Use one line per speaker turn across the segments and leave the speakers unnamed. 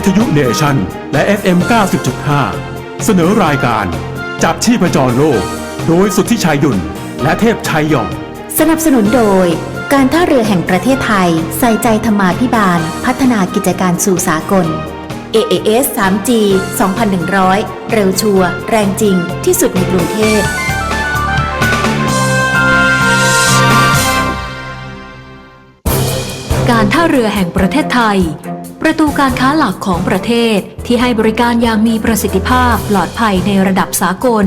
วิทยุเนชันและ FM 90.5 เสนอรายการ จับชีพจรโลก โดยสุทธิชัยยุนและเทพชัยยอง
สนับสนุนโดย การท่าเรือแห่งประเทศไทย ใส่ใจธรรมาภิบาล พัฒนากิจการสู่สากล AAS 3G 2100 เร็วชัวร์แรงจริงที่สุดในกรุงเทพ
การท่าเรือแห่งประเทศไทย ประตูการค้าหลักของประเทศที่ให้บริการอย่างมีประสิทธิภาพปลอดภัยในระดับสากล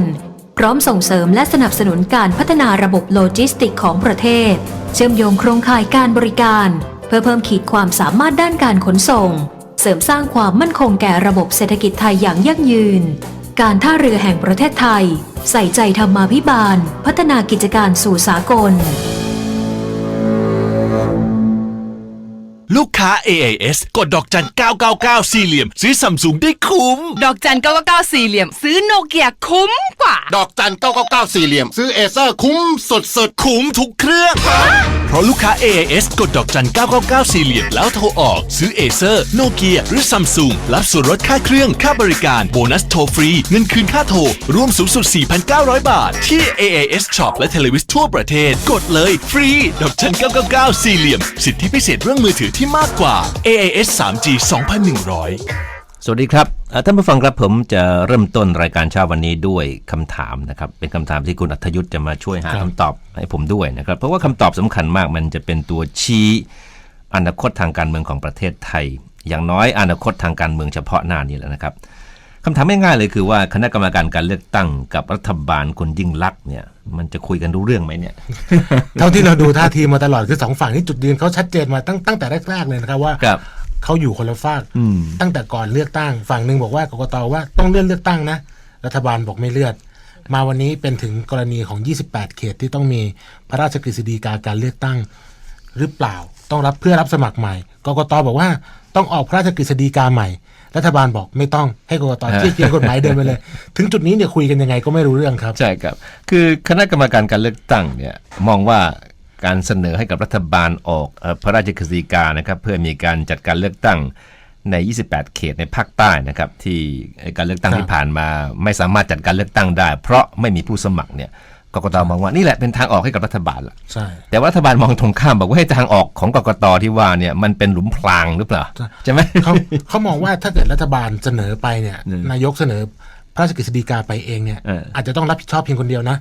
พร้อมส่งเสริมและสนับสนุนการพัฒนาระบบโลจิสติกของประเทศ เชื่อมโยงโครงข่ายการบริการ เพื่อเพิ่มขีดความสามารถด้านการขนส่ง เสริมสร้างความมั่นคงแก่ระบบเศรษฐกิจไทยอย่างยั่งยืน การท่าเรือแห่งประเทศไทย ใส่ใจธรรมาภิบาล พัฒนากิจการสู่สากล
ลูกค้า AIS กดดอกจัน 999 สี่เหลี่ยม ซื้อซัมซุงได้คุ้ม
ดอกจัน999สี่เหลี่ยม ซื้อโนเกียคุ้มกว่า
ดอกจัน 999 สี่เหลี่ยม ซื้อเอเซอร์คุ้มสุดสุด
คุ้มทุกเครื่อง เพราะลูกค้า AIS กดดอกจัน 999 สี่เหลี่ยมแล้วโทรออก ซื้อเอเซอร์โนเกียหรือซัมซุงรับส่วนลดค่าเครื่องค่าบริการโบนัสโทรฟรี เงินคืนค่าโทรรวมสูงสุด 4,900 บาท ที่ AIS Shop และ Televis ทั่วประเทศ กดเลยฟรี ดอกจัน 999 สี่เหลี่ยม สิทธิพิเศษเรื่องมือถือที่มากกว่า AIS 3G 2100
สวัสดีครับ ท่านผู้ฟังครับผมจะเริ่มต้นรายการเช้าวันนี้ด้วยคำถามนะครับ เป็นคำถามที่คุณอัธยุทธ์จะมาช่วยหาคำตอบให้ผมด้วยนะครับ เพราะว่าคำตอบสำคัญมากมันจะเป็นตัวชี้อนาคตทางการเมืองของประเทศไทย อย่างน้อยอนาคตทางการเมืองเฉพาะหน้านี้แหละนะครับคำถามง่ายๆเลยคือว่าคณะกรรมการการเลือกตั้งกับรัฐบาลคุณยิ่งลักษณ์เนี่ย มันจะคุยกันรู้เรื่องไหมเนี่ย
เท่าที่เราดูท่าทีมาตลอดคือสองฝั่งที่จุดยืนเขาชัดเจนมาตั้งตั้งแต่แรกๆเลยนะครับว่า
ครับ
เขาอยู่คนละฝาก
อืม
ตั้งแต่ก่อนเลือกตั้ง ฝั่งหนึ่งบอกว่ากกตว่าต้องเลื่อนเลือกตั้งนะ รัฐบาลบอกไม่เลื่อนมาวันนี้เป็นถึงกรณีของ 28 เขตที่ต้องมีพระราชกฤษฎีกาการเลือกตั้ง หรือเปล่า ต้องรับเพื่อรับสมัครใหม่ กกตบอกว่าต้องออกพระราชกฤษฎีกาใหม่ รัฐบาลบอกไม่ต้องให้กกตเทียบเคียงกฎหมายเดินไปเลย ถึงจุดนี้เนี่ยคุยกันยังไงก็ไม่รู้เรื่องครับ
ใช่ครับ คือคณะกรรมการการเลือกตั้งเนี่ยมองว่า การเสนอให้กับรัฐบาลออกเอ่อพระราชกฤษฎีกานะครับเพื่อมีการจัดการเลือกตั้งใน 28 เขตในภาคใต้นะครับที่การเลือกตั้ง
ครับ
ที่ผ่านมา ไม่สามารถจัดการเลือกตั้งได้ เพราะไม่มีผู้สมัครเนี่ยกกตมองว่านี่แหละเป็นทางออกให้กับรัฐบาลละ
ใช่
แต่ว่ารัฐบาลมองตรงข้ามบอกว่าให้ทางออกของกกตที่ว่าเนี่ยมันเป็นหลุมพรางหรือเปล่าใช่ไหม
เขาเขามองว่าถ้าเกิดรัฐบาลเสนอไปเนี่ย
อืม
นายกเสนอพระราชกฤษฎีกาไปเองเนี่ย
เอออ
อาจจะต้องรับผิดชอบเพียงคนเดียวนะ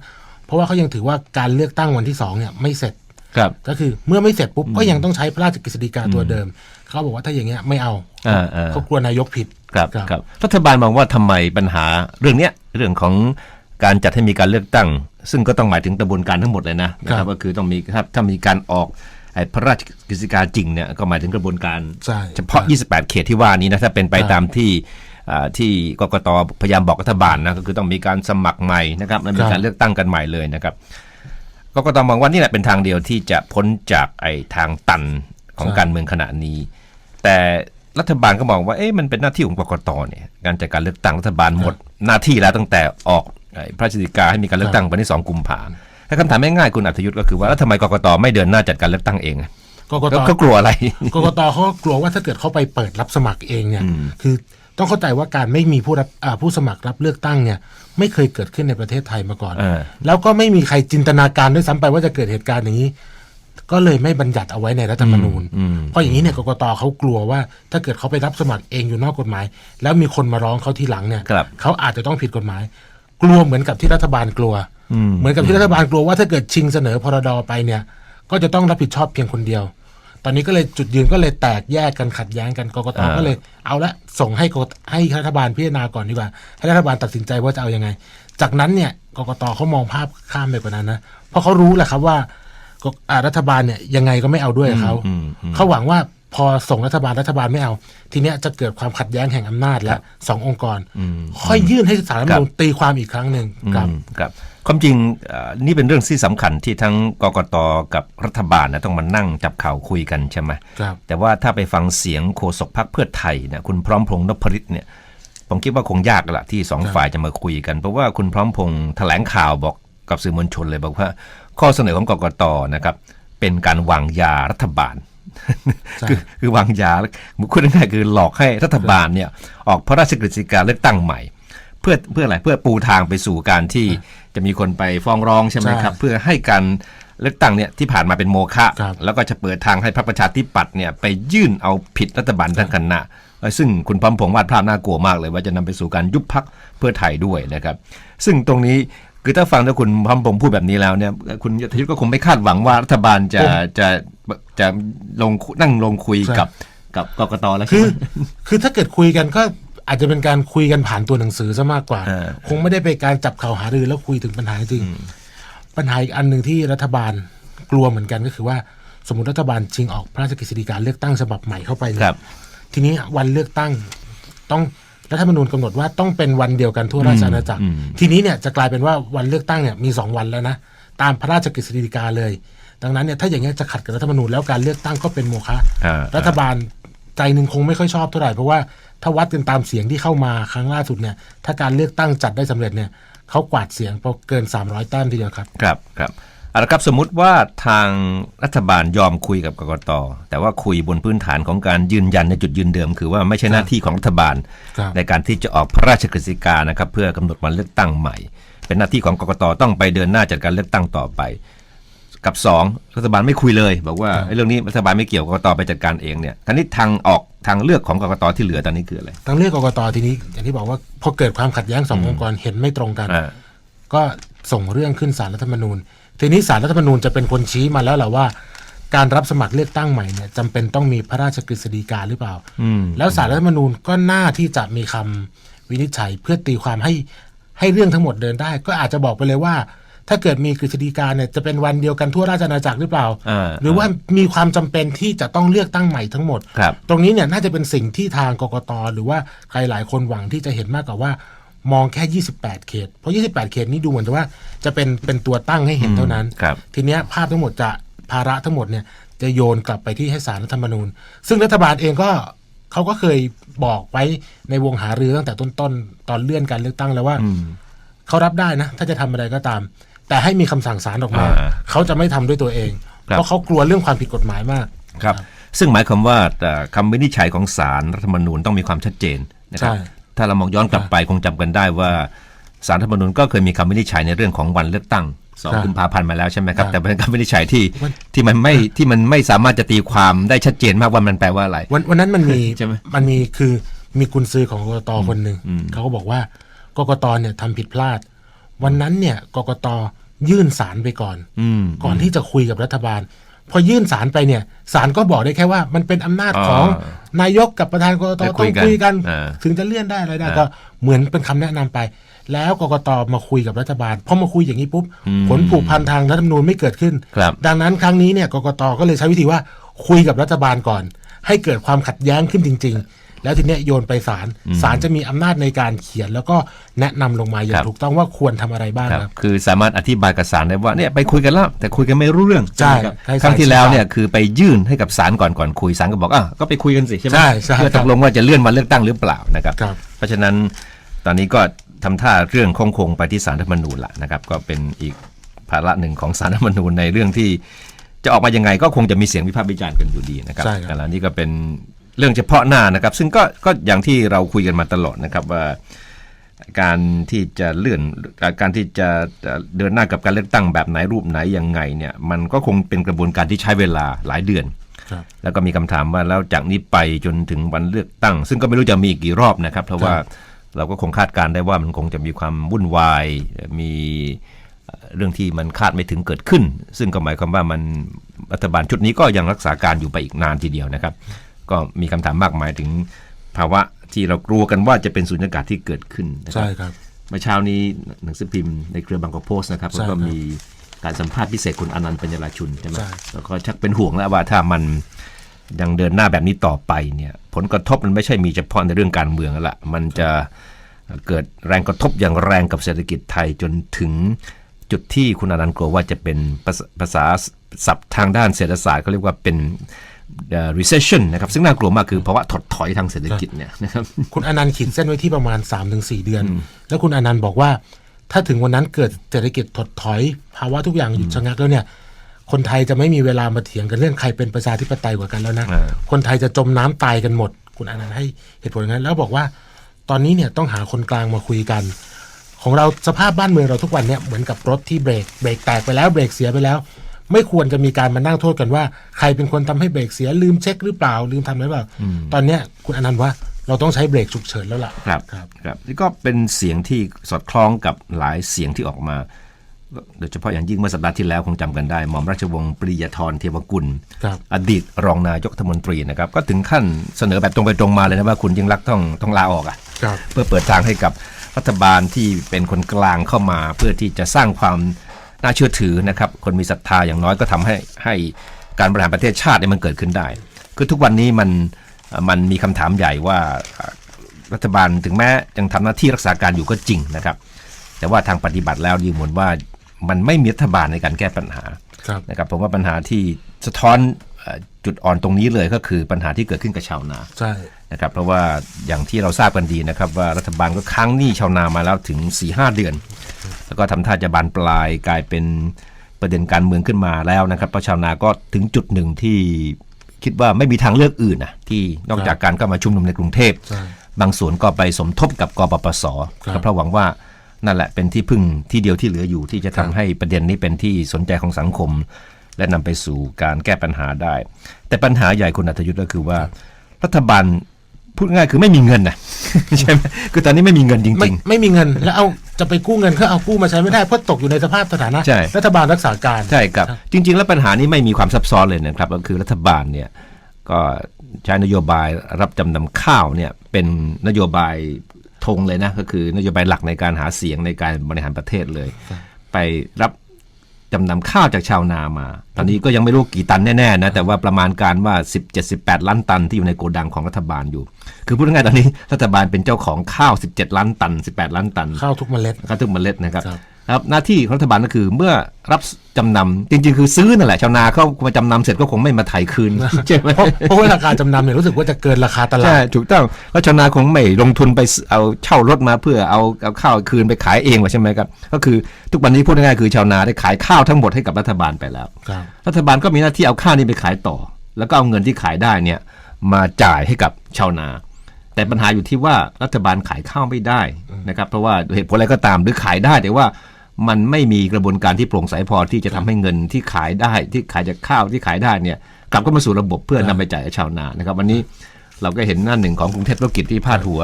เพราะว่าเขายังถือว่าการเลือกตั้งวันที่สองเนี่ยไม่เสร็จ
ครับ
ก็คือเมื่อไม่เสร็จปุ๊บก็ยังต้องใช้พระราชกฤษฎีกาตัวเดิม เขาบอกว่าถ้าอย่างเงี้ยไม่เอา
อ่าอ่า
เขากลัวนายกผิด
ครับครับรัฐบาลมองว่าทำไมปัญหาเรื่องเนี้ยเรื่องของการจัดให้มีการเลือกตั้ง ซึ่งก็ต้องหมายถึงกระบวนการทั้งหมดเลยนะนะค
ครั
รับบก็คือต้องมีครับถ้ามีการออกไอ้พระราชกฤษฎีกาจริงเนี่ยก็หมายถึงกระบวนการ
ใช่
เฉพาะ 28 เขตที่ว่านี้นะถ้าเป็นไป
ครับ
ตามที่อ่าที่กกตพยายามบอกรัฐบาลนะก็คือต้องมีการสมัครใหม่นะครับและมีการเลือกตั้งกันใหม่เลยนะครับ กกตมองว่านี่แหละเป็นทางเดียวที่จะพ้นจากไอ้ทางตันของ
ใช่
การเมืองขณะนี้ แต่รัฐบาลก็มองว่าเอ๊ะมันเป็นหน้าที่ของกกตเนี่ยการจัดการเลือกตั้งรัฐบาลหมดหน้าที่แล้วตั้งแต่ออกไอ้พระราชกิจกาให้มีการเลือกตั้งวันที่สองกุมภาถ้าคำถามง่ายๆคุณอัธยุทธ์ก็คือว่าแล้วทำไมกกตไม่เดินหน้าจัดการเลือกตั้งเองอะ
กกต
เขาเขากลัวอะไร
กกตเขาก็กลัวว่าถ้าเกิดเขาไปเปิดรับสมัครเองเนี่ย
อืม
คือ ต้องเข้าใจว่าการไม่มีผู้รับอ่าผู้สมัครรับเลือกตั้งเนี่ยไม่เคยเกิดขึ้นในประเทศไทยมาก่อน
เออ
แล้วก็ไม่มีใครจินตนาการด้วยซ้ำไปว่าจะเกิดเหตุการณ์อย่างนี้ ก็เลยไม่บัญญัติเอาไว้ในรัฐธรรมนูญ
อืม
เพราะอย่างนี้เนี่ยกกตเขากลัวว่า ถ้าเกิดเขาไปรับสมัครเองอยู่นอกกฎหมาย แล้วมีคนมาร้องเขาทีหลังเนี่ย
ครับ
เขาอาจจะต้องผิดกฎหมาย กลัวเหมือนกับที่รัฐบาลกลัว
อืม
เหมือนกับที่รัฐบาลกลัวว่าถ้าเกิดชิงเสนอพรดไปเนี่ย ก็จะต้องรับผิดชอบเพียงคนเดียว ตอนนี้ก็เลยจุดยืนก็เลยแตกแยกกันขัดแย้งกันกกต
อ่า
ก็เลยเอาละส่งให้กกตให้รัฐบาลพิจารณาก่อนดีกว่า ให้รัฐบาลตัดสินใจว่าจะเอายังไง จากนั้นเนี่ยกกตเขามองภาพข้ามไปกว่านั้นนะเพราะเขารู้แหละครับว่ากกอ่ารัฐบาลเนี่ยยังไงก็ไม่เอาด้วยกับเขา
อืมอืม
เขาหวังว่าพอส่งรัฐบาลรัฐบาลไม่เอา ทีเนี้ยจะเกิดความขัดแย้งแห่งอำนาจและสององค์กร
อืม
ค่อยยื่นให้สารรัฐธรรมนูญ
ครับ
ตีความอีกครั้งหนึ่งครับ
อืมครับ ความจริงเอ่อนี่เป็นเรื่องที่สำคัญที่ทั้งกกตกับรัฐบาลนะต้องมานั่งจับข่าวคุยกันใช่ไหม
ครับ
แต่ว่าถ้าไปฟังเสียงโฆษกพรรคเพื่อไทยเนี่ยคุณพร้อมพงษ์นพฤทธิ์เนี่ยผมคิดว่าคงยากละที่สอง
ครับ
ฝ่ายจะมาคุยกัน เพราะว่าคุณพร้อมพงษ์แถลงข่าวบอกกับสื่อมวลชนเลยบอกว่า ข้อเสนอของกกตนะครับ เป็นการวางยารัฐบาล
ใช่
คือคือวางยาพูดง่ายๆคือหลอกให้รัฐบาลเนี่ยออกพระราชกฤษฎีกาเลือกตั้งใหม่ เพื่อเพื่ออะไรเพื่อปูทางไปสู่การที่จะมีคนไปฟ้องร้องใช่ไหมครับ เพื่อให้การเลือกตั้งเนี่ยที่ผ่านมาเป็นโมฆะ
ครับ
แล้วก็จะเปิดทางให้พรรคประชาธิปัตย์เนี่ยไปยื่นเอาผิดรัฐบาลทั้งคณะเอ่อซึ่งคุณพร้อมพงษ์วาดภาพน่ากลัวมากเลย ว่าจะนำไปสู่การยุบพักเพื่อไทยด้วยนะครับ ซึ่งตรงนี้คือถ้าฟังถ้าคุณพร้อมพงษ์พูดแบบนี้แล้วเนี่ยคุณยศยุทธก็คงไม่คาดหวังว่ารัฐบาลจะจะจะลงนั่งลงคุย
ใช่
กับกับกกตแล้ว
คื
ใช่
อ
ไหม
คือถ้าเกิดคุยกันก็ อาจจะเป็นการคุยกันผ่านตัวหนังสือซะมากกว่า
เออ
คงไม่ได้ไปการจับเข่าหารือแล้วคุยถึงปัญหาจริง ปัญหาอีกอันหนึ่งที่รัฐบาลกลัวเหมือนกันก็คือว่า สมมติรัฐบาลชิงออกพระราชกฤษฎีกาเลือกตั้งฉบับใหม่เข้าไปเนี่ย
ครับ
ทีนี้วันเลือกตั้งต้องรัฐธรรมนูญกำหนดว่าต้องเป็นวันเดียวกันทั่วราชอาณาจักร
อืม
ทีนี้เนี่ยจะกลายเป็นว่าวันเลือกตั้งเนี่ยมีสองวันแล้วนะตามพระราชกฤษฎีกาเลย ดังนั้นเนี่ยถ้าอย่างเงี้ยจะขัดกับรัฐธรรมนูญแล้วการเลือกตั้งก็เป็นโมฆะ
อ่า
รัฐบาลใจหนึ่งคงไม่ค่อยชอบเท่าไหร่เพราะว่า ถ้าวัดกันตามเสียงที่เข้ามาครั้งล่าสุดเนี่ย ถ้าการเลือกตั้งจัดได้สำเร็จเนี่ยเขากวาดเสียงเกิน 300แต้มทีเดียวครับ
ครับครับเอาละครับสมมุติว่าทางรัฐบาลยอมคุยกับกกตแต่ว่าคุยบนพื้นฐานของการยืนยันในจุดยืนเดิม คือว่าไม่ใช่หน้าที่ของรัฐบาล
ครับ
ในการที่จะออกพระราชกฤษฎีกานะครับ เพื่อกำหนดวันเลือกตั้งใหม่ เป็นหน้าที่ของกกตต้องไปเดินหน้าจัดการเลือกตั้งต่อไป กับสองรัฐบาลไม่คุยเลย บอกว่าไอ้เรื่องนี้รัฐบาลไม่เกี่ยวกกตไปจัดการเองเนี่ยคราวนี้ทางออกทางเลือกของกกตที่เหลือตอนนี้คืออะไร
ทางเลือกกกตทีนี้อย่างที่บอกว่าพอเกิดความขัดแย้งสององค์กรเห็นไม่ตรงกัน
อ่า
ก็ส่งเรื่องขึ้นสารรัฐธรรมนูญ ทีนี้สารรัฐธรรมนูญจะเป็นคนชี้มาแล้วแหละว่า การรับสมัครเลือกตั้งใหม่เนี่ยจำเป็นต้องมีพระราชกฤษฎีกาหรือเปล่า
อืม
แล้วสารรัฐธรรมนูญก็น่าที่จะมีคำวินิจฉัยเพื่อตีความให้ให้เรื่องทั้งหมดเดินได้ ก็อาจจะบอกไปเลยว่า ถ้าเกิดมีกฤษฎีกาเนี่ยจะเป็นวันเดียวกันทั่วราชอาณาจักรหรือเปล่า
อ่า
หรือว่ามีความจำเป็นที่จะต้องเลือกตั้งใหม่ทั้งหมด
ครับ
ตรงนี้เนี่ยน่าจะเป็นสิ่งที่ทางกกตหรือว่าใครหลายคนหวังที่จะเห็นมากกว่าว่ามองแค่ 28 เขต เพราะ 28 เขตนี้ดูเหมือนกับว่าจะเป็นเป็นตัวตั้งให้เห็นเท่านั้น
ครับ
ทีเนี้ยภาพทั้งหมดจะภาระทั้งหมดเนี่ยจะโยนกลับไปที่ให้สารรัฐธรรมนูญ ซึ่งรัฐบาลเองก็เขาก็เคยบอกไว้ในวงหารือตั้งแต่ต้นๆตตอนเลื่อนการเลือกตั้งแล้วว่า
อืม
เขารับได้นะ ถ้าจะทำอะไรก็ตาม แต่ให้มีคำสั่งศาลออกมา
อ่า
เขาจะไม่ทำด้วยตัวเอง
ครับ
เพราะเขากลัวเรื่องความผิดกฎหมายมาก
ครับ ซึ่งหมายความว่าเอ่อคำวินิจฉัยของศาลรัฐธรรมนูญต้องมีความชัดเจนนะครับ
ใช่
ถ้าเรามองย้อนกลับไปคงจำกันได้ว่าศาลรัฐธรรมนูญก็เคยมีคำวินิจฉัยในเรื่องของวันเลือกตั้งสอง
ครับ
กุมภาพันธ์มาแล้วใช่ไหมครับ
ครับ
แต่เป็นคำวินิจฉัยที่
มัน
ที่มันไม่ที่มันไม่สามารถจะตีความได้ชัดเจนมากว่ามันแปลว่าอะไร
วันวันนั้นมันมี
ใช่ไหม
มันมีคือมีกุญซือของกกตคนหนึ่ง
อืม
เขาก็บอกว่ากกตเนี่ยทำผิดพลาด วันนั้นเนี่ยกกตยื่นสารไปก่อน
อืม
ก่อนที่จะคุยกับรัฐบาล พอยื่นสารไปเนี่ยสารก็บอกได้แค่ว่ามันเป็นอำนาจ
อ๋อ
ของนายกกับประธานกกต
จะ
ต้
คุ
อยง
กัน
คุยกัน
อ่า
ถึงจะเลื่อนได้อะไรได้
อ่า
ก็เหมือนเป็นคำแนะนำไป แล้วกกตมาคุยกับรัฐบาลพอมาคุยอย่างนี้ปุ๊บ
อืม
ผลผูกพันทางรัฐธรรมนูญไม่เกิดขึ้น
ครับ
ดังนั้นครั้งนี้เนี่ยกกตก็เลยใช้วิธีว่าคุยกับรัฐบาลก่อน ให้เกิดความขัดแย้งขึ้นจริง ๆ แล้วทีเนี้ยโยนไปศาลศาลจะมีอำนาจในการเขียน แล้วก็แนะนำลงมาอย่า
ครั
ง
บ
ถูกต้องว่าควรทำอะไรบ้าง
ครับ
ครับ
คือสามารถอธิบายกับศาลได้ว่าเนี่ยไปคุยกันแล้วแต่คุยกันไม่รู้เรื่อง
ใช่
ไหมครับ
ให้ศาล
ครั้งที่แล้วเนี่ยคือไปยื่นให้กับศาลก่อนก่อนคุยศาลก็บอกอะก็ไปคุยกันสิใช่ไหม
ใช่ใช่
เพื่อตกลงว่าจะเลื่อนวันเลือกตั้งหรือเปล่านะครับ
ครับ
เพราะฉะนั้นตอนนี้ก็ทำท่าเรื่องคงคงไปที่สารรัฐธรรมนูญละนะครับ ก็เป็นอีกภาระหนึ่งของสารรัฐธรรมนูญในเรื่องที่ จะออกมายังไงก็คงจะมีเสียงวิพากษ์วิจารณ์กันอยู่ดีนะครับ
ใช่ครับ
แต่ละนี่ก็เป็น เรื่องเฉพาะหน้านะครับ ซึ่งก็ก็อย่างที่เราคุยกันมาตลอดนะครับว่าการที่จะเลื่อนการที่จะเดินหน้ากับการเลือกตั้งแบบไหนรูปไหนยังไงเนี่ยมันก็คงเป็นกระบวนการที่ใช้เวลาหลายเดือน
ครับ
แล้วก็มีคำถามว่าแล้วจากนี้ไปจนถึงวันเลือกตั้ง ซึ่งก็ไม่รู้จะมีกี่รอบนะครับ เพราะว่าเราก็คงคาดการณ์ได้ว่ามันคงจะมีความวุ่นวาย มีเอ่อเรื่องที่มันคาดไม่ถึงเกิดขึ้น ซึ่งก็หมายความว่ามันรัฐบาลชุดนี้ก็ยังรักษาการอยู่ไปอีกนานทีเดียวนะครับ ก็มีคำถามมากมายถึงภาวะที่เรากลัวกันว่าจะเป็นสุญญากาศที่เกิดขึ้นนะครั
ใช่
บ
ครับ
เมื่อเช้านี้หนังสือพิมพ์ในเครือบางกอกโพสต์นะครับ
ใช่
แล้วก็
ครับ
มีการสัมภาษณ์พิเศษคุณอนันต์ปัญญาลาชุนใช่ไหม
ใช่
แล้วก็ชักเป็นห่วงแล้วว่าถ้ามันยังเดินหน้าแบบนี้ต่อไปเนี่ยผลกระทบมันไม่ใช่มีเฉพาะในเรื่องการเมืองแล้วละมันจะเกิดแรงกระทบอย่างแรงกับเศรษฐกิจไทยจนถึงจุดที่คุณอนันต์กลัวว่าจะเป็นภาษาภาษาศัพท์ทางด้านเศรษฐศาสตร์เขาเรียกว่าเป็นเอ่อ recession นะครับซึ่งน่ากลัวมากคือภาวะถดถอยทางเศรษฐกิจเนี่ยนะครับ
คุณอนันต์ขีดเส้นไว้ที่ประมาณ 3-4 เดือน แล้วคุณอนันต์บอกว่า ถ้าถึงวันนั้นเกิดเศรษฐกิจถดถอย ภาวะทุกอย่างหยุดชะงักแล้วเนี่ยคนไทยจะไม่มีเวลามาเถียงกันเรื่องใครเป็นประชาธิปไตยกว่ากันแล้วนะ
อ่า
คนไทยจะจมน้ำตายกันหมด คุณอนันต์ให้เหตุผลอย่างนั้น แล้วบอกว่าตอนนี้เนี่ยต้องหาคนกลางมาคุยกัน ของเราสภาพบ้านเมืองเราทุกวันเนี่ยเหมือนกับรถที่เบรกเบรกแตกไปแล้วเบรกเสียไปแล้ว ไม่ควรจะมีการมานั่งโทษกันว่า ใครเป็นคนทำให้เบรกเสียลืมเช็คหรือเปล่า ลืมทำหรือเปล่า ตอนเนี้ยคุณอนันต์ว่าเราต้องใช้เบรกฉุกเฉินแล้วล่ะ
ครับ
ครับ
ครับนี่ก็เป็นเสียงที่สอดคล้องกับหลายเสียงที่ออกมาโดยเฉพาะอย่างยิ่งเมื่อสัปดาห์ที่แล้วคงจำกันได้ หม่อมราชวงศ์ปริยธรเทวกุล
ครับ
อดีตรองนายกรัฐมนตรีนะครับ ก็ถึงขั้นเสนอแบบตรงไปตรงมาเลยนะว่าคุณยิ่งรักษณ์ต้องต้องลาออกอะ
ครับ
เพื่อเปิดทางให้กับรัฐบาลที่เป็นคนกลางเข้ามา เพื่อที่จะสร้างความ น่าเชื่อถือนะครับ คนมีศรัทธาอย่างน้อยก็ทำให้ให้การบริหารประเทศชาติเนี่ยมันเกิดขึ้นได้ คือทุกวันนี้มันเอ่อมันมีคำถามใหญ่ว่าเอ่อรัฐบาลถึงแม้ยังทำหน้าที่รักษาการอยู่ก็จริงนะครับ แต่ว่าทางปฏิบัติแล้วดูเหมือนว่ามันไม่มีรัฐบาลในการแก้ปัญหา
ครับ
นะครับผมว่าปัญหาที่สะท้อนเอ่อ จุดอ่อนตรงนี้เลยก็คือปัญหาที่เกิดขึ้นกับชาวนา
ใช่
นะครับเพราะว่าอย่างที่เราทราบกันดีนะครับว่ารัฐบาลก็ค้างหนี้ชาวนามาแล้วถึง4-5เดือน แล้วก็ทำท่าจะบานปลายกลายเป็นประเด็นการเมืองขึ้นมาแล้วนะครับเพราะชาวนาก็ถึงจุดหนึ่งที่คิดว่าไม่มีทางเลือกอื่นนะที่นอกจากการเข้ามาชุมนุมในกรุงเทพ
ใช่
บางส่วนก็ไปสมทบกับกปปส
ครับ
ก็เพราะหวังว่านั่นแหละเป็นที่พึ่งที่เดียวที่เหลืออยู่ที่จะทำให้ประเด็นนี้เป็นที่สนใจของสังคม และนำไปสู่การแก้ปัญหาได้ แต่ปัญหาใหญ่คุณอัธยุทธ์ก็คือว่า รัฐบาลพูดง่ายคือไม่มีเงินนะใช่ไหมคือตอนนี้ไม่มีเงินจ
ไม่
ริง
ไม่มีเงินแล้วเอาจะไปกู้เงินก็เอากู้มาใช้ไม่ได้เพราะตกอยู่ในสภาพสถานะ
ใช่
รัฐบาลรักษาการ
ๆใช่ครับ จริง ๆ แล้วปัญหานี้ไม่มีความซับซ้อนเลยนะครับ ก็คือรัฐบาลเนี่ยก็ใช้นโยบายรับจำนำข้าวเนี่ยเป็นนโยบายธงเลยนะก็คือนโยบายหลักในการหาเสียงในการบริหารประเทศเลย ไปรับ จำนำข้าวจากชาวนามา ตอนนี้ก็ยังไม่รู้กี่ตันแน่ๆนะ แต่ว่าประมาณการว่า 17-18 ล้านตันที่อยู่ในโกดังของรัฐบาลอยู่ คือพูดง่ายๆตอนนี้รัฐบาลเป็นเจ้าของข้าว 17 ล้านตัน 18 ล้านตัน
ข้าวทุกเมล็ด
ข้าวทุกเมล็ดนะครับ
ครับ
ครับหน้าที่ของรัฐบาลก็คือเมื่อรับจำนำจริง ๆ คือซื้อนั่นแหละชาวนาเขามาจำนำเสร็จก็คงไม่มาไถ่ายคืนใช่ไหม
เพราะเพราะว่าราคาจำนำเนี่ยรู้สึกว่าจะเกินราคาตลา
ใช่
ด
ถูกต้องแล้วชาวนาคงไม่ลงทุนไปเอาเช่ารถมาเพื่อเอาเอาข้าวคืนไปขายเองหรอกใช่ไหมครับก็คือทุกวันนี้พูดง่ายๆคือชาวนาได้ขายข้าวทั้งหมดให้กับรัฐบาลไปแล้ว
ครับ
รัฐบาลก็มีหน้าที่เอาข้าวนี้ไปขายต่อ แล้วก็เอาเงินที่ขายได้เนี่ยมาจ่ายให้กับชาวนาแต่ปัญหาอยู่ที่ว่ารัฐบาลขายข้าวไม่ได้นะครับเพราะว่าเหตุผลอะไรก็ตามหรือขายได้แต่ว่า มันไม่มีกระบวนการที่โปร่งใสพอที่จะทำให้เงินที่ขายได้ที่ขายจากข้าวที่ขายได้เนี่ยกลับเข้ามาสู่ระบบเพื่อนำไปจ่ายให้ชาวนานะครับ วันนี้เราก็เห็นหน้าหนึ่งของกรุงเทพธุรกิจที่พาดหัว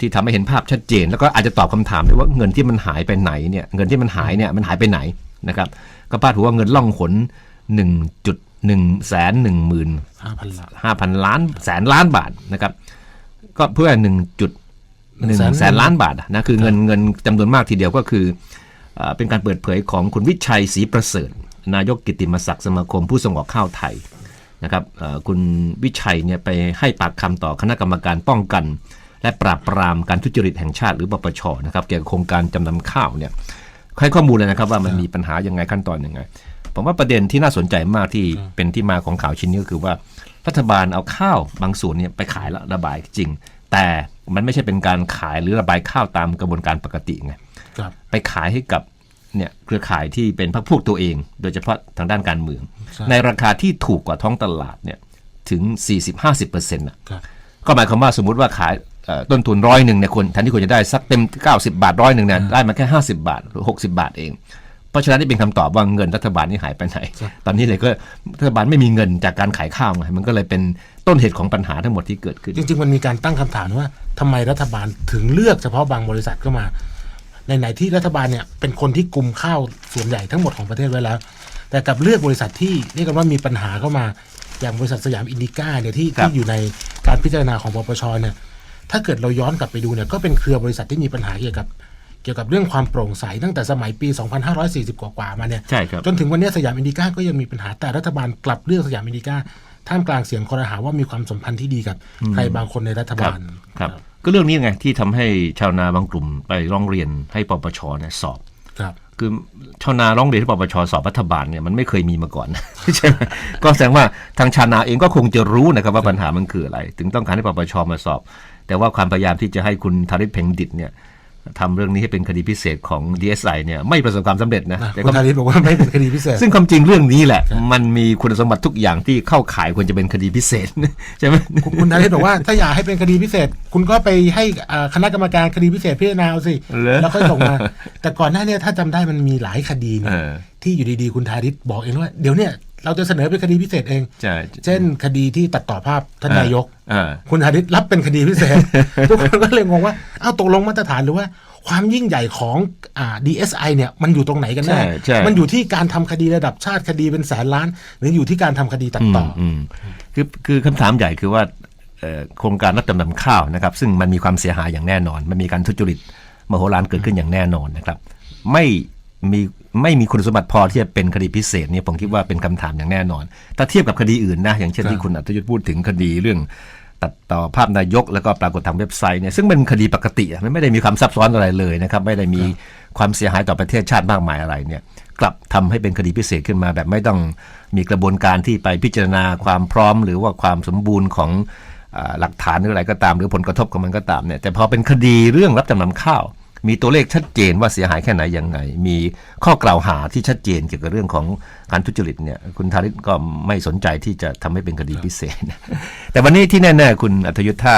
ที่ทำให้เห็นภาพชัดเจน แล้วก็อาจจะตอบคำถามด้วยว่าเงินที่มันหายไปไหนเนี่ยเงินที่มันหายเนี่ยมันหายไปไหนนะครับก็พาดหัวว่าเงินล่องหน1.1แสน1 0 0 0
5,000ล้าน
ห้าพันล้านแสนล้านบาทนะครับ ก็เพื่อหนึ่งจุดหนึ่ง
100,000
แสนล้านบาทอะนะคือเงินเงินจำนวนมากทีเดียวก็คือ เอ่อเป็นการเปิดเผยของคุณวิชัยศรีประเสริฐ นายกกิตติมศักดิ์สมาคมผู้ส่งออกข้าวไทยนะครับเอ่อคุณวิชัยเนี่ยไปให้ปากคำต่อคณะกรรมการป้องกัน และปราบปรามการทุจริตแห่งชาติหรือปปชนะครับเกี่ยวกับโครงการจำนำข้าวเนี่ยให้ข้อมูลเลยนะครับว่ามันมีปัญหายังไงขั้นตอนยังไง ผมว่าประเด็นที่น่าสนใจมากที่เป็นที่มาของข่าวชิ้นนี้ก็คือว่ารัฐบาลเอาข้าวบางส่วนเนี่ยไปขายแล้วระบายจริง แต่มันไม่ใช่เป็นการขายหรือระบายข้าวตามกระบวนการปกติไง
ครับ
ไปขายให้กับเนี่ยเครือข่ายที่เป็นพรรคพวกตัวเอง โดยเฉพาะทางด้านการเมือง
ใช่
ในราคาที่ถูกกว่าท้องตลาดเนี่ยถึง 40-50%น่ะ
ครับ
ก็หมายความว่าสมมุติว่าขายเอ่อต้นทุนร้อยหนึ่งเนี่ยคนแทนที่ควรจะได้สักเต็ม 90 บาทร้อยหนึ่งเนี่ยได้มาแค่ 50 บาทหรือ 60 บาทเอง เพราะฉะนั้นนี่เป็นคำตอบว่าเงินรัฐบาลนี่หายไปไหน ตอนนี้เลยก็รัฐบาลไม่มีเงินจากการขายข้าวไงมันก็เลยเป็นต้นเหตุของปัญหาทั้งหมดที่เกิดขึ้น
จริงๆมันมีการตั้งคำถามว่าทำไมรัฐบาลถึงเลือกเฉพาะบางบริษัทเข้ามาใน ไหนๆที่รัฐบาลเนี่ยเป็นคนที่กลุ่มข้าวส่วนใหญ่ทั้งหมดของประเทศไว้แล้ว แต่กลับเลือกบริษัทที่เรียกกันว่ามีปัญหาเข้ามาอย่างบริษัทสยามอินดิก้าเนี่ยที่
ครับ
ที่อยู่ในการพิจารณาของปปชเนี่ยถ้าเกิดเราย้อนกลับไปดูเนี่ยก็เป็นเครือบริษัทที่มีปัญหาเกี่ยวกับเกี่ยวกับเรื่องความโปร่งใสตั้งแต่สมัยปี 2540 กว่าๆมาเนี่ย
ใช่ครับ
จนถึงวันนี้สยามอินดิก้าก็ยังมีปัญหาแต่รัฐบาลกลับเลือกสยามอินดิก้าท่ามกลางเสียงคอรหาว่ามีความสัมพันธ์ที่ดีกับใครบางคนในรัฐบาล
ครับ ก็เรื่องนี้ไงที่ทำให้ชาวนาบางกลุ่มไปร้องเรียนให้ปปชเนี่ยสอบ
ครับ
คือชาวนาร้องเรียนให้ปปชสอบรัฐบาลเนี่ยมันไม่เคยมีมาก่อนใช่ไหมก็แสดงว่าทางชาวนาเองก็คงจะรู้นะครับว่าปัญหามันคืออะไร ถึงต้องการให้ปปชมาสอบ แต่ว่าความพยายามที่จะให้คุณธาริศเพ็งดิตเนี่ย ทำเรื่องนี้ให้เป็นคดีพิเศษของ DSI เนี่ยไม่ประสบความสำเร็จนะ
นะ
แต่
คุณ
ก็
ธาริศบอกว่าไม่เป็นคดีพิเศษ
ซึ่งความจริงเรื่องนี้แหละ มันมีคุณสมบัติทุกอย่างที่เข้าข่ายควรจะเป็นคดีพิเศษใช่ไหม
คุณคุณธาริศบอกว่าถ้าอยากให้เป็นคดีพิเศษ คุณก็ไปให้อ่าคณะกรรมการคดีพิเศษพิจารณาเอาสิ
เหรอ
แล้วค่อยส่งมา แต่ก่อนหน้าเนี้ถ้าจำได้มันมีหลายคดีเนี่ย
เออ
ที่อยู่ดีๆ คุณธาริศบอกเองว่าเดี๋ยวเนี่ย เราจะเสนอเป็นคดีพิเศษเอง
ใช่
เช่นคดีที่ตัดต่อภาพท่านนายก
อ่า
คุณธาริศรับเป็นคดีพิเศษ ทุกคนก็เลยงงว่าเอ้าตกลงมาตรฐานหรือว่าความยิ่งใหญ่ของอ่า DSI เนี่ยมันอยู่ตรงไหนกันแน่
ใช่ใช่
มันอยู่ที่การทำคดีระดับชาติคดีเป็นแสนล้าน หรืออยู่ที่การทำคดีตัดต่ออ
อืมคือคือคำถามใหญ่คือว่าเอ่อโครงการรับจำนำข้าวนะครับ ซึ่งมันมีความเสียหายอย่างแน่นอน มันมีการทุจริตมโหฬารเกิดขึ้นอย่างแน่นอนนะครับ ไม่มี ไม่มีคุณสมบัติพอที่จะเป็นคดีพิเศษเนี่ยผมคิดว่าเป็นคำถามอย่างแน่นอน ถ้าเทียบกับคดีอื่นนะ อย่างเช่น
ครับ
ที่คุณอัธยุทธ์พูดถึงคดีเรื่อง ตัดต่อภาพนายกแล้วก็ปรากฏทางเว็บไซต์เนี่ยซึ่งเป็นคดีปกติอะมันไม่ได้มีความซับซ้อนอะไรเลยนะครับไม่ได้มีความเสียหายต่อประเทศชาติมากมายอะไรเนี่ยกลับทำให้เป็นคดีพิเศษขึ้นมาแบบไม่ต้องมีกระบวนการที่ไปพิจารณาความพร้อม หรือว่าความสมบูรณ์ของอ่าหลักฐานหรืออะไรก็ตาม หรือผลกระทบของมันก็ตามเนี่ยแต่พอเป็นคดีเรื่องรับจำนำข้าว มีตัวเลขชัดเจนว่าเสียหายแค่ไหนยังไง มีข้อกล่าวหาที่ชัดเจนเกี่ยวกับเรื่องของการทุจริตเนี่ยคุณธาริศก็ไม่สนใจที่จะทำให้เป็นคดีพิเศษ แต่วันนี้ที่แน่ๆคุณอัธยุทธ์ถ้า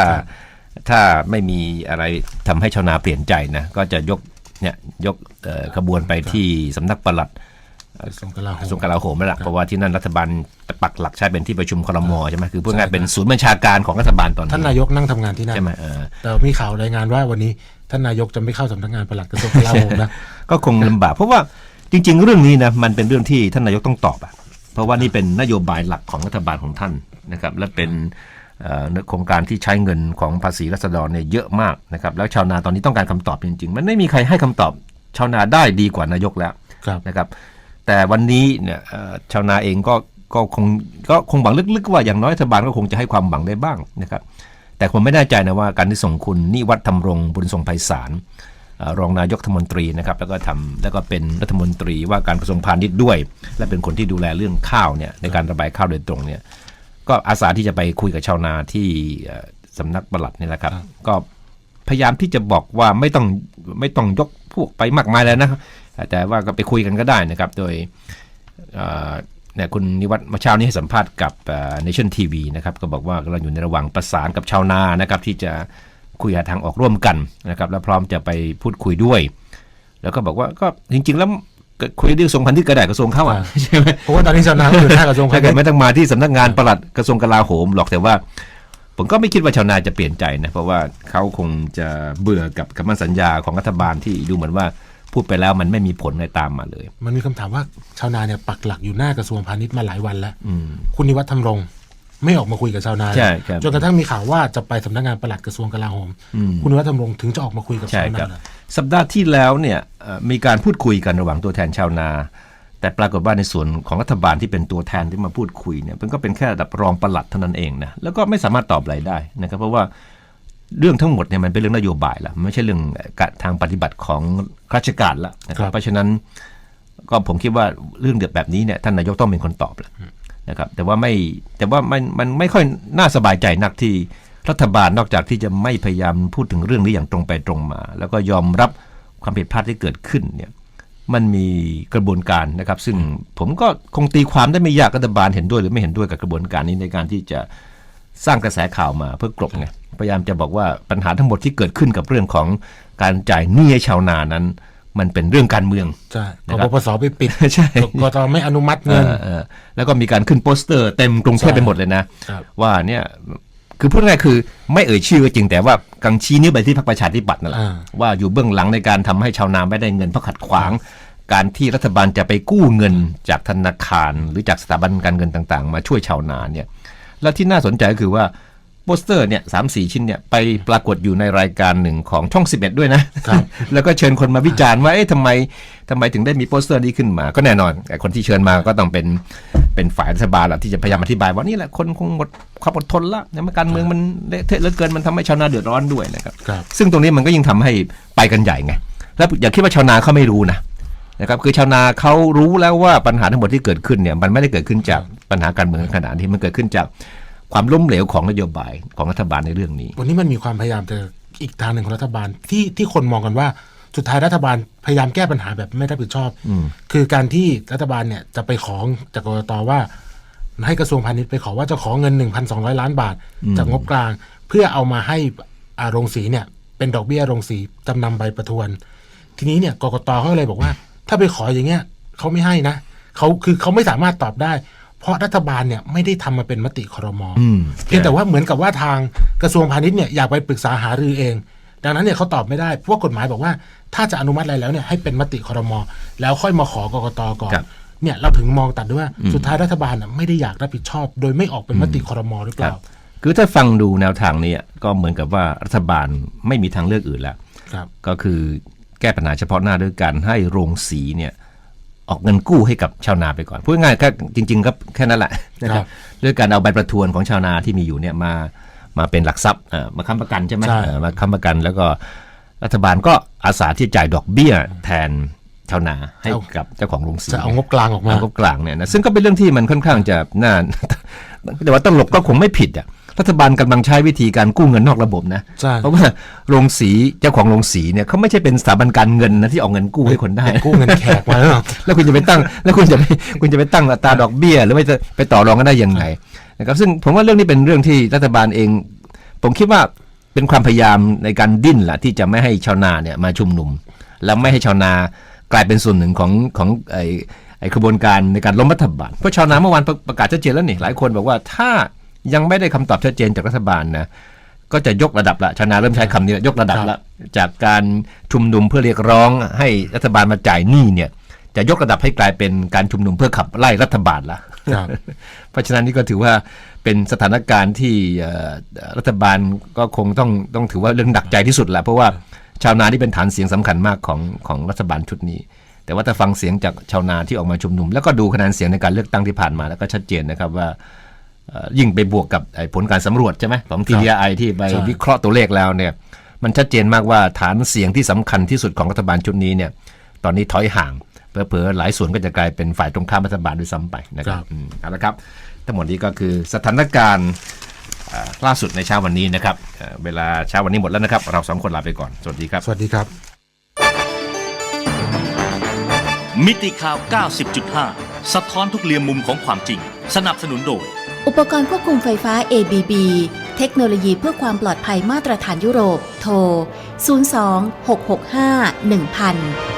ถ้าไม่มีอะไรทำให้ชาวนาเปลี่ยนใจนะก็จะยกเนี่ยยกเอ่อขบวนไปที่สำนักปลัด
กระทรวงกลาโห
กระทรวง
ม
กลาโหมนั่นแหละเพราะว่าที่นั่นรัฐบาลปักหลักใช้เป็นที่ประชุมครมใช่ไหมคือพูดง่ายๆเป็นศูนย์บัญชาการของรัฐบาลตอนนี้
ท่านนายกนั่งทำงานที่นั่น
ใช่ไหมเออ
แต่มีข่าวรายงานว่าวันนี้ ท่านนายกจะไม่เข้าสำนักงานปลัดกระทรวงกลาโหมนะ
ก็คงลำบากเพราะว่าจริง ๆ เรื่องนี้นะมันเป็นเรื่องที่ท่านนายกต้องตอบอะเพราะว่านี่เป็นนโยบายหลักของรัฐบาลของท่านนะครับและเป็นเอ่อโครงการที่ใช้เงินของภาษีรัษฎรเนี่ยเยอะมากนะครับแล้วชาวนาตอนนี้ต้องการคำตอบจริงๆ มันไม่มีใครให้คำตอบชาวนาได้ดีกว่านายกแล้ว
ครับ
นะครับแต่วันนี้เนี่ยเอ่อชาวนาเองก็ก็คงก็คงหวังลึกๆว่าอย่างน้อยรัฐบาลก็คงจะให้ความหวังได้บ้างนะครับ แต่ผมไม่แน่ใจนะว่าการที่ส่งคุณนิวัฒน์ธรรมรงบุญทรงไพศาลรองนายกรัฐมนตรีนะครับแล้วก็ทำแล้วก็เป็นรัฐมนตรีว่าการกระทรวงพาณิชย์ด้วย และเป็นคนที่ดูแลเรื่องข้าวเนี่ยในการระบายข้าวโดยตรงเนี่ยก็อาสาที่จะไปคุยกับชาวนาที่สำนักปลัดนี่แหละครับ ก็พยายามที่จะบอกว่าไม่ต้องไม่ต้องยกพวกไปมากมายแล้วนะครับแต่ว่าก็ไปคุยกันก็ได้นะครับ โดย นี่ยคุณนิวัฒน์เมื่อเช้านี้ให้สัมภาษณ์กับเนชั่นทีวีนะครับก็บอกว่ากำลังอยู่ในระหว่างประสานกับชาวนานะครับที่จะคุยหาทางออกร่วมกันนะครับและพร้อมจะไปพูดคุยด้วย แล้วก็บอกว่าก็จริง ๆ แล้วก็คุยเรื่องกระทรวงพันธุ์ที่กระไดกระทรวงเข้าอะใช่ไหม
เพราะว่าตอนนี้ชาวนาก็อยู่หน้ากระทรวงพา
ถ้า
ณิ
เกิ
ช
ด
ย์
ไม่ต้องมาที่สำนักงานปลัดกระทรวงกลาโหมหรอกแต่ว่า ผมก็ไม่คิดว่าชาวนาจะเปลี่ยนใจนะเพราะว่าเขาคงจะเบื่อกับคำมั่นสัญญาของรัฐบาลที่ดูเหมือนว่า พูดไปแล้วมันไม่มีผลอะไรตามมาเลย
มันมีคำถามว่าชาวนาเนี่ยปักหลักอยู่หน้ากระทรวงพาณิชย์มาหลายวันแล้ว
อืม
คุณนิวัฒน์ทำรงค์ไม่ออกมาคุยกับชาวนา
ใช่ครับ
จนกระทั่งมีข่าวว่าจะไปสำนักงานปลัดกระทรวงกลาโหม
อืม
คุณนิวัฒน์ทำรงค์ถึงจะออกมาคุยกับ
ใช่
ชาว
ครั
นา
บ
เหรอ
สัปดาห์ที่แล้วเนี่ยเอ่อมีการพูดคุยกันระหว่างตัวแทนชาวนา แต่ปรากฏว่าในส่วนของรัฐบาลที่เป็นตัวแทนที่มาพูดคุยเนี่ยมันก็เป็นแค่ระดับรองปลัดเท่านั้นเองนะแล้วก็ไม่สามารถตอบอะไรได้นะครับเพราะว่า เรื่องทั้งหมดเนี่ยมันเป็นเรื่องนโยบายละไม่ใช่เรื่องการทางปฏิบัติของข้าราชการละนะครับเพราะฉะนั้นก็ผมคิดว่าเรื่องเดือดแบบนี้เนี่ยท่านนายกต้องเป็นคนตอบแหละนะครับแต่ว่าไม่แต่ว่ามันมันไม่ค่อยน่าสบายใจนักที่รัฐบาลนอกจากที่จะไม่พยายามพูดถึงเรื่องนี้อย่างตรงไปตรงมา แล้วก็ยอมรับความผิดพลาดที่เกิดขึ้นเนี่ยมันมีกระบวนการนะครับ ซึ่งผมก็คงตีความได้ไม่ยากรัฐบาลเห็นด้วยหรือไม่เห็นด้วยกับกระบวนการนี้ในการที่จะ สร้างกระแสข่าวมาเพื่อกลบไงพยายามจะบอกว่าปัญหาทั้งหมดที่เกิดขึ้นกับเรื่องของการจ่ายหนี้ให้ชาวนานั้น มันเป็นเรื่องการเมือง
ใช่
นะ
ก
ครับ
ปปสไปปิด
ใช่
กตไม่อนุมัติเงิน
เออเออแล้วก็มีการขึ้นโปสเตอร์เต็มกรุงเทพ
ใช่
ไปหมดเลยนะ
ครับ
ว่าเนี่ยคือพูดง่ายๆคือไม่เอ่ยชื่อก็จริงแต่ว่ากังชี้นิ้วไปที่พรรคประชาธิปัตย์นั่นแหละ
อ่า
ว่าอยู่เบื้องหลังในการทำให้ชาวนาไม่ได้เงินเพราะขัดขวาง การที่รัฐบาลจะไปกู้เงินจากธนาคาร หรือจากสถาบันการเงินต่างๆ มาช่วยชาวนาเนี่ย แล้วที่น่าสนใจก็คือว่าโปสเตอร์เนี่ยสามสี่ชิ้นเนี่ยไปปรากฏอยู่ในรายการหนึ่งของช่อง 11 ด้วยนะ
ครับ
แล้วก็เชิญคนมาวิจารณ์ว่าเอ๊ะทำไมทำไมถึงได้มีโปสเตอร์นี้ขึ้นมา ก็แน่นอนแต่คนที่เชิญมาก็ต้องเป็นเป็นฝ่ายรัฐบาลแหละที่จะพยายามอธิบายว่านี่แหละคนคงหมดความอดทนละเนี่ยมันการเมืองมันเละเทะเหลือเกินมันทำให้ชาวนาเดือดร้อนด้วยนะครับ
ครับ
ซึ่งตรงนี้มันก็ยิ่งทำให้ไปกันใหญ่ไงแล้วอย่าคิดว่าชาวนาเขาไม่รู้นะ นะครับคือชาวนาเขารู้แล้วว่าปัญหาทั้งหมดที่เกิดขึ้นเนี่ยมันไม่ได้เกิดขึ้นจากปัญหาการเมืองขนาดที่มันเกิดขึ้นจากความล้มเหลวของนโยบายของรัฐบาลในเรื่องนี้
วันนี้มันมีความพยายามจะอีกทางหนึ่งของรัฐบาลที่ที่คนมองกันว่า สุดท้ายรัฐบาลพยายามแก้ปัญหาแบบไม่รับผิดชอบ
อืม
คือการที่รัฐบาลเนี่ยจะไปของจากกรกตว่า ให้กระทรวงพาณิชย์ไปขอว่าจะขอเงิน 1,200 ล้านบาท จากงบกลาง เพื่อเอามาให้อาโรงสีเนี่ย เป็นดอกเบี้ยโรงสีจำนำใบประทวน ทีนี้เนี่ยกกตเขาเลยบอกว่า ถ้าไปขออย่างเงี้ยเขาไม่ให้นะเขาคือเขาไม่สามารถตอบได้ เพราะรัฐบาลเนี่ยไม่ได้ทำมาเป็นมติครม
อืม
เพียงแต่ว่าเหมือนกับว่าทางกระทรวงพาณิชย์เนี่ยอยากไปปรึกษาหารือเอง ดังนั้นเนี่ยเขาตอบไม่ได้เพราะว่ากฎหมายบอกว่า ถ้าจะอนุมัติอะไรแล้วเนี่ยให้เป็นมติครมแล้วค่อยมาขอกกตก่อน
ครับ
เนี่ยเราถึงมองตัดด้วยว่าสุดท้ายรัฐบาลน่ะไม่ได้อยากรับผิดชอบ โดยไม่ออกเป็นมติครมหรือเป
ครั
ล่า
บคือถ้าฟังดูแนวทางนี้ก็เหมือนกับว่ารัฐบาลไม่มีทางเลือกอื่นแล้ว
ครับ
ก็คือ แก้ปัญหาเฉพาะหน้าด้วยการให้โรงสีเนี่ยออกเงินกู้ให้กับชาวนาไปก่อนพูดง่ายๆก็จริง ๆ ก็แค่นั้นแหละนะค
ครั
รับบด้วยการเอาใบประทวนของชาวนาที่มีอยู่เนี่ยมามาเป็นหลักทรัพย์เอ่อมาค้ำประกันใช่ไหม
ใช่
เอ่อมาค้ำประกันแล้วก็รัฐบาลก็อาสาที่จ่ายดอกเบี้ยแทนชาวนาให้กับเจ้าของโรงสี
จะเอางบกลางออกมา
เอางบกลางเนี่ยนะซึ่งก็เป็นเรื่องที่มันค่อนข้างจะน่าแต่ว่าตลกก็คงไม่ผิดอะ รัฐบาลกำลังใช้วิธีการกู้เงินนอกระบบนะ
ใช่
เพราะว่าโรงสีเจ้าของโรงสีเนี่ยเขาไม่ใช่เป็นสถาบันการเงินนะที่เอาเงินกู้ให้คนได้
กู้เงินแขกมาแล้ว
แล้วคุณจะไปตั้ง แล้วคุณจะไปคุณจะไปตั้งอัตราดอกเบี้ย หรือไม่จะไปต่อรองกันได้ยังไงนะครับซึ่งผมว่าเรื่องนี้เป็นเรื่องที่รัฐบาลเอง ผมคิดว่าเป็นความพยายามในการดิ้นแหละที่จะไม่ให้ชาวนาเนี่ยมาชุมนุม แล้วไม่ให้ชาวนากลายเป็นส่วนหนึ่งของของไอ้ไอ้ขบวนการในการล้มรัฐบาลเพราะชาวนาเมื่อวานประประกาศชัดเจนแล้วนี่หลายคนบอกว่าถ้า ยังไม่ได้คำตอบชัดเจนจากรัฐบาลนะก็จะยกระดับละชาวนาเริ่มใช้คำนี้ละยกระดับละจากการชุมนุมเพื่อเรียกร้องให้รัฐบาลมาจ่ายหนี้เนี่ยจะยกระดับให้กลายเป็นการชุมนุมเพื่อขับไล่รัฐบาลละ
ครับ
เพราะฉะนั้นนี่ก็ถือว่าเป็นสถานการณ์ที่เอ่อรัฐบาลก็คงต้องต้องถือว่าเรื่องหนักใจที่สุดแหละเพราะว่าชาวนาที่เป็นฐานเสียงสำคัญมากของของรัฐบาลชุดนี้ แต่ว่าถ้าฟังเสียงจากชาวนาที่ออกมาชุมนุม แล้วก็ดูคะแนนเสียงในการเลือกตั้งที่ผ่านมาแล้วก็ชัดเจนนะครับว่าเอ่อ ยิ่งไปบวกกับไอ้ผลการสำรวจใช่ไหมของ TDI ที่ไป
ใช่
วิเคราะห์ตัวเลขแล้วเนี่ยมันชัดเจนมากว่าฐานเสียงที่สำคัญที่สุดของรัฐบาลชุดนี้เนี่ยตอนนี้ถอยห่างเผลอๆหลายส่วนก็จะกลายเป็นฝ่ายตรงข้ามรัฐบาลด้วยซ้ำไปนะครับ
ครับ
อืมเอาละครับทั้งหมดนี้ก็คือสถานการณ์เอ่อล่าสุดในเช้าวันนี้นะครับเอ่อเวลาเช้าวันนี้หมดแล้วนะครับ เราสองคนลาไปก่อน สวัสดีครับ
สวัสดีครับ
มิติข่าว 90.5 สะท้อนทุกเรียมมุมของความจริง สนับสนุนโดย
อุปกรณ์ควบคุมไฟฟ้า ABB เทคโนโลยีเพื่อความปลอดภัยมาตรฐานยุโรป โทร 02 665 1000